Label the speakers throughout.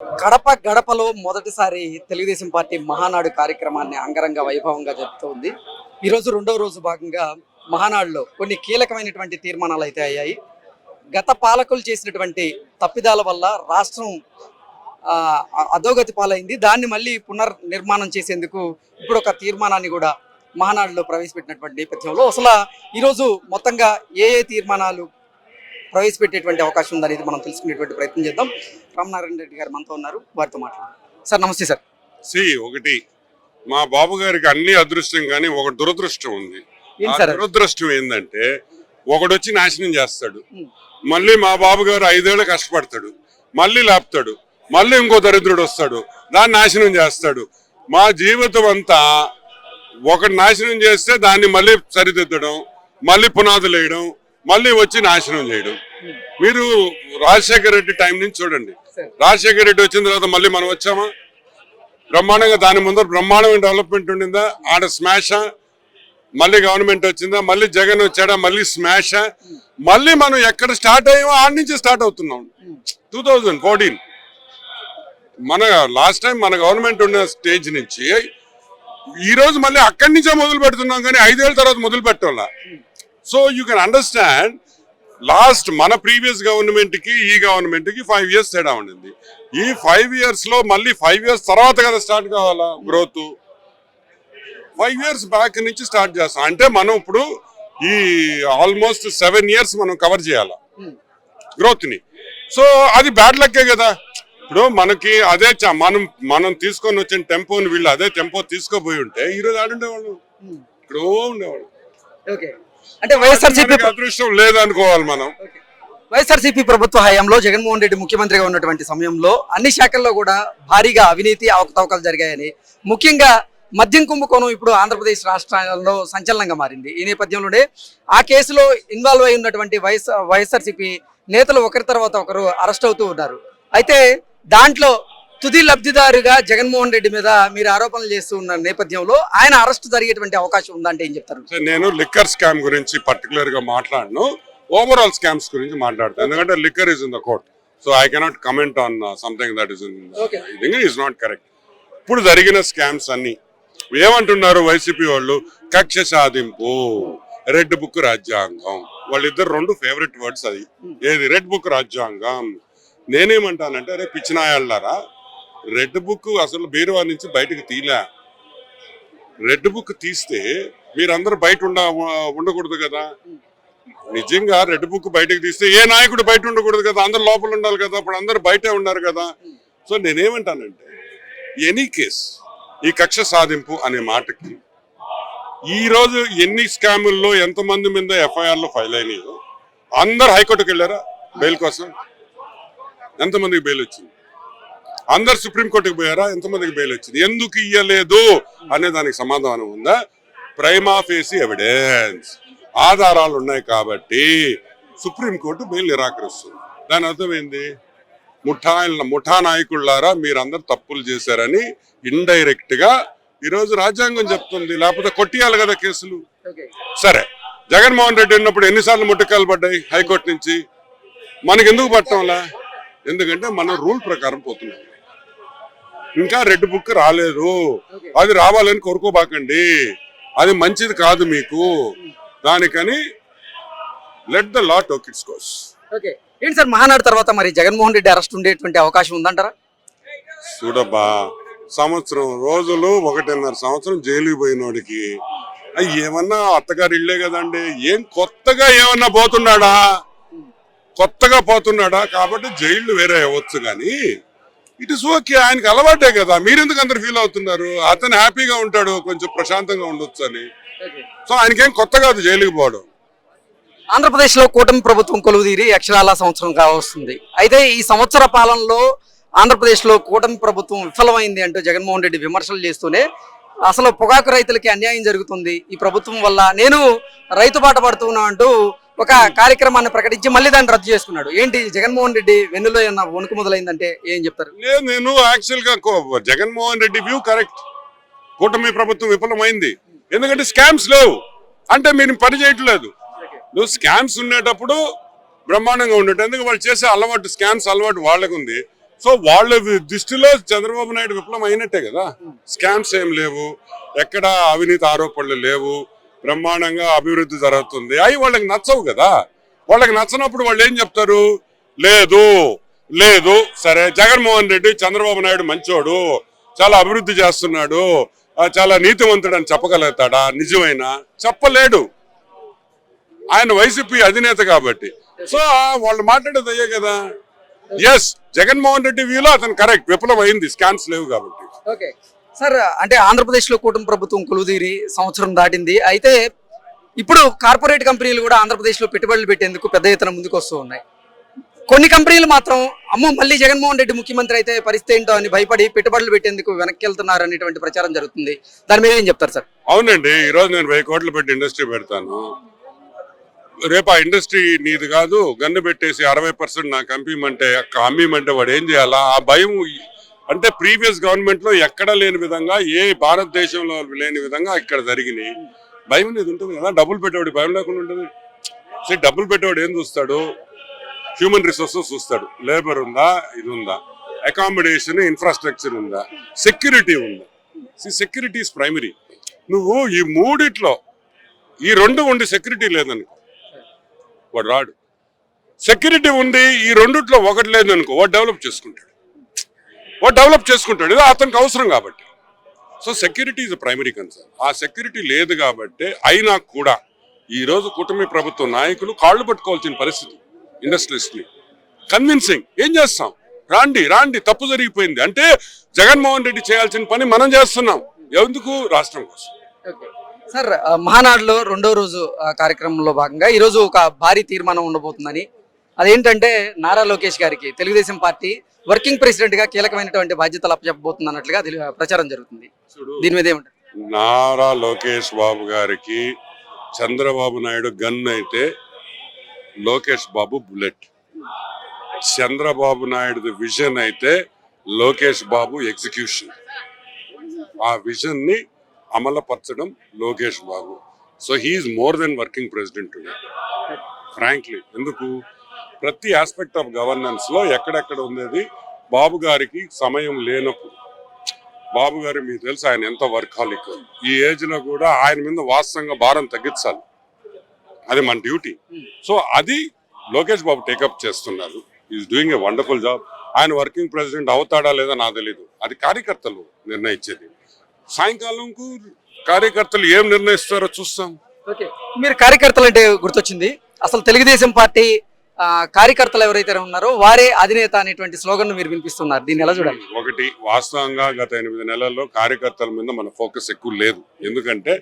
Speaker 1: కడప గడపలో మొదటిసారి తెలుగుదేశం పార్టీ మహానాడు కార్యక్రమాన్ని అంగరంగ వైభవంగా జరుపుతోంది ఈరోజు రెండవ రోజు భాగంగా మహానాడులో కొన్ని కీలకమైనటువంటి తీర్మానాలు అయితే అయ్యాయి. గత పాలకులు చేసినటువంటి తప్పిదాల వల్ల రాష్ట్రం అధోగతి పాలైంది. దాన్ని మళ్ళీ పునర్నిర్మాణం చేసేందుకు ఇప్పుడు ఒక తీర్మానాన్ని కూడా మహానాడులో ప్రవేశపెట్టినటువంటి నేపథ్యంలో అసలు ఈరోజు మొత్తంగా ఏ ఏ తీర్మానాలు ప్రవేశపెట్టేటువంటి అవకాశం ఉందనేది మనం తెలుసుకునేటువంటి ప్రయత్నం చేద్దాం. రామనారాయణ రెడ్డి గారు మనతో ఉన్నారు. వారితో మాట్లాడారు సార్ నమస్తే సార్.
Speaker 2: సి ఒకటి. మా బాబు గారికి అన్ని అదృష్టం కానీ ఒక దురదృష్టం ఉంది? దురదృష్టం ఏంటంటే ఒకడొచ్చి నాశనం చేస్తాడు. మళ్ళీ మా బాబు గారు ఐదేళ్ళు కష్టపడతాడు. మళ్ళీ లేపుతాడు. మళ్ళీ ఇంకో దరిద్రుడు వస్తాడు. దాన్ని నాశనం చేస్తాడు. మా జీవితం అంతా ఒకటి నాశనం చేస్తే దాన్ని మళ్ళీ సరిదిద్దడం మళ్ళీ పునాదులు వేయడం మళ్ళీ వచ్చి నాశనం చేయడం. మీరు రాజశేఖర రెడ్డి టైం నుంచి చూడండి. రాజశేఖర రెడ్డి వచ్చిన తర్వాత మళ్ళీ మనం వచ్చామా? బ్రహ్మాండంగా దాని ముందర బ్రహ్మాండమైన డెవలప్మెంట్ ఉండిందా? ఆడ స్మాషా మళ్ళీ గవర్నమెంట్ వచ్చిందా? మళ్ళీ జగన్ వచ్చాడా? మళ్ళీ స్మాషా. మళ్ళీ మనం ఎక్కడ స్టార్ట్ అయ్యామో ఆడ నుంచి స్టార్ట్ అవుతున్నాం. Two thousand fourteen. మన లాస్ట్ టైం మన గవర్నమెంట్ ఉన్న స్టేజ్ నుంచి ఈ రోజు మళ్ళీ అక్కడి నుంచే మొదలు పెడుతున్నాం కానీ ఐదేళ్ళ తర్వాత మొదలు పెట్టాల so you can understand last మన ప్రీవియస్ గవర్నమెంట్కి ఈ గవర్నమెంట్కి ఫైవ్ ఇయర్స్ తేడా ఉండింది. ఈ ఫైవ్ ఇయర్స్లో మళ్ళీ ఫైవ్ ఇయర్స్ తర్వాత కదా స్టార్ట్ కావాలా గ్రోత్? ఫైవ్ ఇయర్స్ బ్యాక్ నుంచి స్టార్ట్ చేస్తాం. అంటే మనం ఇప్పుడు ఈ ఆల్మోస్ట్ సెవెన్ ఇయర్స్ మనం కవర్ చేయాలా?
Speaker 1: ఉమ్.
Speaker 2: గ్రోత్ని సో అది బ్యాడ్ లక్కే కదా. ఇప్పుడు మనకి అదే మనం మనం తీసుకొని వచ్చిన టెంపోని వీళ్ళు అదే టెంపో తీసుకోపోయి ఉంటే ఈ రోజు ఆడుండేవాళ్ళు. ఇక్కడ ఉండేవాళ్ళు.
Speaker 1: ఓకే. అంటే వైఎస్ఆర్సీపీ
Speaker 2: అదృష్టం లేదనుకోవాలి మనం.
Speaker 1: వైఎస్ఆర్సీపీ ప్రభుత్వ హయాంలో జగన్మోహన్ రెడ్డి ముఖ్యమంత్రిగా ఉన్నటువంటి సమయంలో అన్ని శాఖల్లో కూడా భారీగా అవినీతి అవకతవకలు జరిగాయని ముఖ్యంగా మద్యం కుంభకోణం ఇప్పుడు ఆంధ్రప్రదేశ్ రాష్ట్రాలలో సంచలనంగా మారింది. ఈ నేపథ్యంలోనే ఆ కేసులో ఇన్వాల్వ్ అయి ఉన్నటువంటి వైఎస్ వైఎస్ఆర్సీపీ నేతలు ఒకరి తర్వాత ఒకరు అరెస్ట్ అవుతూ ఉన్నారు. అయితే దాంట్లో తుది లబ్ధిదారుగా జగన్మోహన్ రెడ్డి మీద మీరు ఆరోపణలు చేస్తూ ఉన్న నేపథ్యంలో ఆయన అరెస్ట్ జరిగేటువంటి అవకాశం ఉందంటే ఏం చెప్తారు?
Speaker 2: నేను లిక్కర్ స్కామ్ గురించి పర్టికులర్గా మాట్లాడను. ఓవరాల్ స్కామ్స్ గురించి మాట్లాడతాను. ఎందుకంటే liquor is in the court so I cannot comment on something that is in. Is not correct ఇప్పుడు జరిగిన స్కామ్స్ అన్ని ఏమంటున్నారు వైసీపీ వాళ్ళు? కక్ష సాధింపు రెడ్ బుక్ రాజ్యాంగం. వాళ్ళిద్దరు రెండు ఫేవరెట్ వర్డ్స్ అది. ఏది? రెడ్ బుక్ రాజ్యాంగం. నేనేమంటానంటే అరే పిచ్చినాయాళ్ళారా రెడ్ బుక్ అసలు బీరువా నుంచి బయటకు తీలా రెడ్ బుక్ తీస్తే మీరందరూ బయట ఉండ ఉండకూడదు కదా. నిజంగా రెడ్ బుక్ బయటకు తీస్తే ఏ నాయకుడు బయట ఉండకూడదు కదా. అందరు లోపల ఉండాలి కదా. అప్పుడు అందరు బయటే ఉన్నారు కదా. సో నేనేమంటానంటే ఎనీ కేస్ ఈ కక్ష సాధింపు అనే మాటకి ఈరోజు ఎన్ని స్కాముల్లో ఎంతమంది మీద ఎఫ్ఐఆర్లు ఫైల్ అయినాయో అందరు హైకోర్టుకి వెళ్ళారా? బెయిల్ కోసం? ఎంతమందికి బెయిల్ వచ్చింది? అందరు సుప్రీంకోర్టుకి పోయారా? ఎంతమందికి బెయిల్ వచ్చింది? ఎందుకు ఇయ్యలేదు? అనే దానికి సమాధానం ఉందా? Prima facie evidence. ఆధారాలు ఉన్నాయి కాబట్టి సుప్రీంకోర్టు బెయిల్ నిరాకరిస్తుంది. దాని అర్థం ఏంది? ముఠా ముఠా నాయకుళ్ళారా మీరందరు తప్పులు చేశారని ఇండైరెక్ట్గా ఈరోజు రాజ్యాంగం చెప్తుంది. లేకపోతే కొట్టియాలి కదా కేసులు. సరే. జగన్మోహన్ రెడ్డి ఉన్నప్పుడు ఎన్నిసార్లు ముట్టకాలు పడ్డాయి హైకోర్టు నుంచి? మనకి ఎందుకు పట్టంలా ఎందుకంటే మనం రూల్ ప్రకారం పోతున్నాం. ఇంకా రెడ్ బుక్ రాలేదు.
Speaker 1: ఓకే
Speaker 2: అది రావాలని కోరుకోబాకండి. అది మంచిది కాదు మీకు. దానికని let the law take its course
Speaker 1: okay. ఏంటి సార్ మహానాడు తర్వాత మరి జగన్మోహన్ రెడ్డి అరెస్ట్ ఉండేటువంటి అవకాశం ఉందంటారా?
Speaker 2: చూడబ్బా సంవత్సరం రోజులు ఒకటిన్నర సంవత్సరం జైలుకి పోయినోడికి. ఏమన్నా అత్తగారి ఇల్లే కదండి. ఏం కొత్తగా ఏమన్నా పోతున్నాడా? కొత్తగా పోతున్నాడా? కాబట్టి జైళ్ళు వేరే అవ్వచ్చు కానీ ఇట్ ఇస్ ఓకే ఆయనకి అలవాటే కదా. మీరెందుకు అందరు ఫీల్ అవుతున్నారు? అతను హ్యాపీగా ఉంటాడు కొంచెం ప్రశాంతంగా ఉండొచ్చు అని. సో ఆయనకేం కొత్త కాదు జైలుకి పోవడం.
Speaker 1: ఆంధ్రప్రదేశ్లో కూటమి ప్రభుత్వం కొలువుదీరి అక్షరాల సంవత్సరం కావస్తుంది. అయితే ఈ సంవత్సర పాలనలో ఆంధ్రప్రదేశ్లో కూటమి ప్రభుత్వం విఫలమైంది అంటూ జగన్మోహన్ రెడ్డి విమర్శలు చేస్తూనే అసలు పొగాకు రైతులకి అన్యాయం జరుగుతుంది. ఈ ప్రభుత్వం వల్ల నేను రైతు బాట పడుతున్నా అంటూ ఒక కార్యక్రమాన్ని ప్రకటించి మళ్ళీ దాన్ని రద్దు చేసుకున్నాడు. ఏంటి? జగన్మోహన్ రెడ్డి వెన్నులో ఏమన్నా వణుకు మొదలైందంటే ఏం చెప్తారు?
Speaker 2: లేదు నేను యాక్చువల్గా కో- జగన్మోహన్ రెడ్డి వ్యూ కరెక్ట్ కూటమి ప్రభుత్వం విఫలమైంది. ఎందుకంటే స్కామ్స్ లేవు. అంటే మీరు పని చేయట్లేదు. నువ్వు స్కామ్స్ ఉండేటప్పుడు బ్రహ్మాండంగా ఉండేట ఎందుకు? వాళ్ళు చేసే అలవాటు స్కామ్స్ అలవాటు వాళ్ళకు ఉంది. సో వాళ్ళ దృష్టిలో చంద్రబాబు నాయుడు విఫలం అయినట్టే కదా. స్కామ్స్ ఏం లేవు. ఎక్కడ అవినీతి ఆరోపణలు లేవు. బ్రహ్మాండంగా అభివృద్ధి జరుగుతుంది. అవి వాళ్ళకి నచ్చవు కదా. వాళ్ళకి నచ్చనప్పుడు వాళ్ళు ఏం చెప్తారు? లేదు లేదు సరే జగన్మోహన్ రెడ్డి చంద్రబాబు నాయుడు మంచోడు చాలా అభివృద్ధి చేస్తున్నాడు చాలా నీతివంతుడు అని చెప్పగలుగుతాడా? నిజమైన? చెప్పలేడు. ఆయన వైసీపీ అధినేత కాబట్టి. సో వాళ్ళు మాట్లాడేది అయ్యే కదా. ఎస్ జగన్మోహన్ రెడ్డి వ్యూలో అతను కరెక్ట్ విఫలం అయింది స్కాన్స్ లేవు కాబట్టి.
Speaker 1: సార్ అంటే ఆంధ్రప్రదేశ్లో కూటమి ప్రభుత్వం కొలుదీరి సంవత్సరం దాటింది. అయితే ఇప్పుడు కార్పొరేట్ కంపెనీలు కూడా ఆంధ్రప్రదేశ్లో పెట్టుబడులు పెట్టేందుకు పెద్ద ఎత్తున ముందుకు వస్తూ ఉన్నాయి కొన్ని కంపెనీలు మాత్రం అమ్మో మళ్ళీ జగన్మోహన్ రెడ్డి ముఖ్యమంత్రి అయితే పరిస్థితి ఏంటో అని భయపడి పెట్టుబడులు పెట్టేందుకు వెనక్కి వెళ్తున్నారు అనేటువంటి ప్రచారం జరుగుతుంది. దాని మీద ఏం చెప్తారు సార్?
Speaker 2: అవునండి ఈ రోజు నేను వెయ్యి కోట్లు పెట్టి ఇండస్ట్రీ పెడతాను. రేపు ఆ ఇండస్ట్రీ నీది కాదు గన్ను పెట్టేసి అరవై పర్సెంట్ నాకు అమ్మిమంటే అమ్మిమంటే వాడు ఏం చేయాలా? ఆ భయం అంటే ప్రీవియస్ గవర్నమెంట్లో ఎక్కడ లేని విధంగా ఏ భారతదేశంలో లేని విధంగా ఇక్కడ జరిగినాయి. భయం అనేది ఉంటుంది కదా డబ్బులు పెట్టేవాడు భయం లేకుండా ఉంటుంది. సరే డబ్బులు పెట్టేవాడు ఏం చూస్తాడు? హ్యూమన్ రిసోర్సెస్ చూస్తాడు. లేబర్ ఉందా? ఇది ఉందా? అకామిడేషన్ ఇన్ఫ్రాస్ట్రక్చర్ ఉందా? సెక్యూరిటీ ఉందా? సెక్యూరిటీ ఇస్ ప్రైమరీ నువ్వు ఈ మూడిట్లో ఈ రెండు ఉండి సెక్యూరిటీ లేదనుకో వాడు రాడు. సెక్యూరిటీ ఉంది ఈ రెండిట్లో ఒకటి లేదనుకో వాడు డెవలప్ చేసుకుంటాడు. వాడు డెవలప్ చేసుకుంటాడు. ఇది అతనికి అవసరం కాబట్టి. So security is primary concern ఆ సెక్యూరిటీ లేదు కాబట్టి అయినా కూడా ఈరోజు కూటమి ప్రభుత్వ నాయకులు కాళ్ళు పట్టుకోవాల్సిన పరిస్థితి ఇండస్ట్రియలిస్ట్ని. కన్విన్సింగ్ ఏం చేస్తాం? రాండి రాండి తప్పు జరిగిపోయింది. అంటే జగన్మోహన్ రెడ్డి చేయాల్సిన పని మనం చేస్తున్నాం. ఎందుకు? రాష్ట్రం కోసం.
Speaker 1: సార్ మహానాడులో రెండో రోజు ఆ, కార్యక్రమంలో భాగంగా ఈరోజు ఒక భారీ తీర్మానం ఉండబోతుందని అదేంటంటే నారా లోకేష్ గారికి తెలుగుదేశం పార్టీ వర్కింగ్ ప్రెసిడెంట్గా కీలకమైనటువంటి బాధ్యతలు అప్పచెప్పబోతుంది అన్నట్లుగా ప్రచారం జరుగుతుంది. దీని మీద ఏమంటారు?
Speaker 2: నారా లోకేష్ బాబు గారికి చంద్రబాబు నాయుడు గన్ అయితే లోకేష్ బాబు బుల్లెట్. చంద్రబాబు నాయుడు విజన్ అయితే లోకేష్ బాబు ఎగ్జిక్యూషన్. ఆ విజన్ని అమలుపరచడం Lokesh Babu. So he's more than working president frankly ఎందుకు? ప్రతి ఆస్పెక్ట్ ఆఫ్ గవర్నెన్స్లో ఎక్కడెక్కడ ఉండేది? బాబు గారికి సమయం లేనప్పుడు. బాబు గారు మీకు తెలుసు ఆయన ఎంత వర్కాలిక్ ఈ ఏజ్లో కూడా ఆయన మీద వాస్తవంగా భారం తగ్గించాలి. అది మన డ్యూటీ. సో అది లోకేష్ బాబు టేకప్ చేస్తున్నారు. Is doing a wonderful job ఆయన వర్కింగ్ ప్రెసిడెంట్ అవుతాడా లేదా నాకు తెలీదు. అది కార్యకర్తలు నిర్ణయించేది. సాయంకాలంకు కార్యకర్తలు ఏం నిర్ణయిస్తారో చూస్తాం.
Speaker 1: ఓకే. మీరు కార్యకర్తలు అంటే గుర్తొచ్చింది. అసలు తెలుగుదేశం పార్టీ కార్యకర్తలు ఎవరైతే ఉన్నారో వారే అధినేత అనేటువంటి స్లోగన్ మీరు వినిపిస్తున్నారు. దీన్ని ఎలా చూడాలి?
Speaker 2: ఒకటి వాస్తవంగా గత ఎనిమిది నెలల్లో కార్యకర్తల మీద మన ఫోకస్ ఎక్కువ లేదు. ఎందుకంటే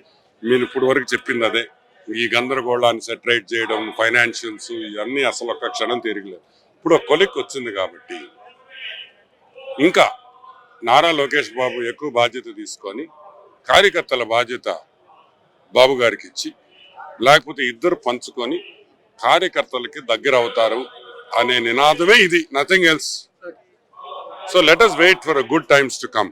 Speaker 2: మీరు ఇప్పుడు వరకు చెప్పింది అదే. ఈ గందరగోళాన్ని సెటరేట్ చేయడం ఫైనాన్షియల్స్ ఇవన్నీ అసలు ఒక్క క్షణం తిరగలేదు. ఇప్పుడు ఒక కొలిక్ వచ్చింది కాబట్టి ఇంకా నారా లోకేష్ బాబు ఎక్కువ బాధ్యత తీసుకొని కార్యకర్తల బాధ్యత బాబు గారికి ఇచ్చి లేకపోతే ఇద్దరు పంచుకొని కార్యకర్తలకి దగ్గర అవుతారు అనే నినాదమే ఇది. Nothing else so let us wait for good times to come